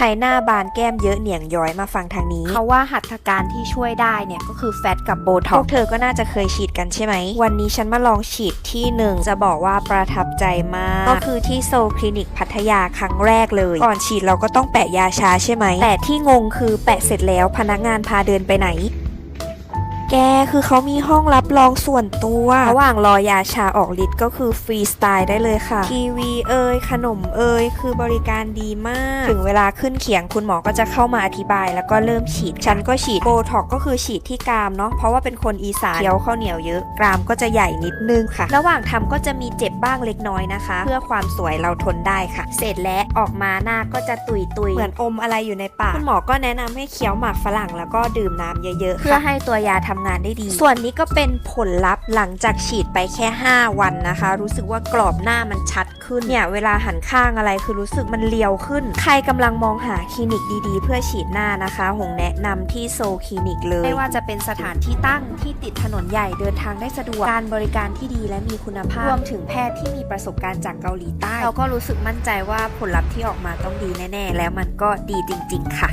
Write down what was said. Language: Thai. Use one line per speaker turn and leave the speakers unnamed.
ใครหน้าบานแก้มเยอะเหนียงย้อยมาฟังทางนี้เขาว่าหัตถการที่ช่วยได้เนี่ยก็คือแฟตกับโบท็อกซ์พวกเธอก็น่าจะเคยฉีดกันใช่ไหม วันนี้ฉันมาลองฉีดที่หนึ่งจะบอกว่าประทับใจมาก ก็คือที่โซลคลินิกพัทยาครั้งแรกเลย ก่อนฉีดเราก็ต้องแปะยาชาใช่ไหม แต่ที่งงคือแปะเสร็จแล้วพนักงานพาเดินไปไหน แกคือเขามีห้องรับรองส่วนตัว ระหว่างรอยาชาออกฤทธิ์ก็คือฟรีสไตล์ได้เลยค่ะ ทีวีเอ่ยขนมเอ่ยคือบริการดีมาก ถึงเวลาขึ้นเขียงคุณหมอก็จะเข้ามาอธิบาย แล้วก็เริ่มฉีด ฉันก็ฉีดโบท็อกก็คือฉีดที่กรามเนาะเพราะว่าเป็นคนอีสานเคี้ยวข้าวเหนียวเยอะกรามก็จะใหญ่นิดนึงค่ะ ระหว่างทำก็จะมีเจ็บบ้างเล็กน้อยนะคะ เพื่อความสวยเราทนได้ค่ะ เสร็จแล้วออกมาหน้าก็จะตุยตุยๆเหมือนอมอะไรอยู่ในปากคุณหมอก็แนะนำให้เคี้ยวหมากฝรั่งแล้วก็ดื่มน้ำเยอะๆเพื่อให้ตัวยาทำงานได้ดี ส่วนนี้ก็เป็นผลลัพธ์หลังจากฉีดไปแค่ 5 วันนะคะ รู้สึกว่ากรอบหน้ามันชัดขึ้นเนี่ยเวลาหันข้างอะไรคือรู้สึกมันเรียวขึ้น ใครกำลังมองหาคลินิกดีๆ เพื่อฉีดหน้านะคะ หงแนะนำที่โซคลินิกเลย ไม่ว่าจะเป็นสถานที่ตั้งที่ติดถนนใหญ่เดินทางได้สะดวก การบริการที่ดีและมีคุณภาพ รวมถึงแพทย์ที่มีประสบการณ์จากเกาหลีใต้ เราก็รู้สึกมั่นใจว่าผลลัพธ์ที่ออกมาต้องดีแน่ ๆ แล้วมันก็ดีจริง ๆ ค่ะ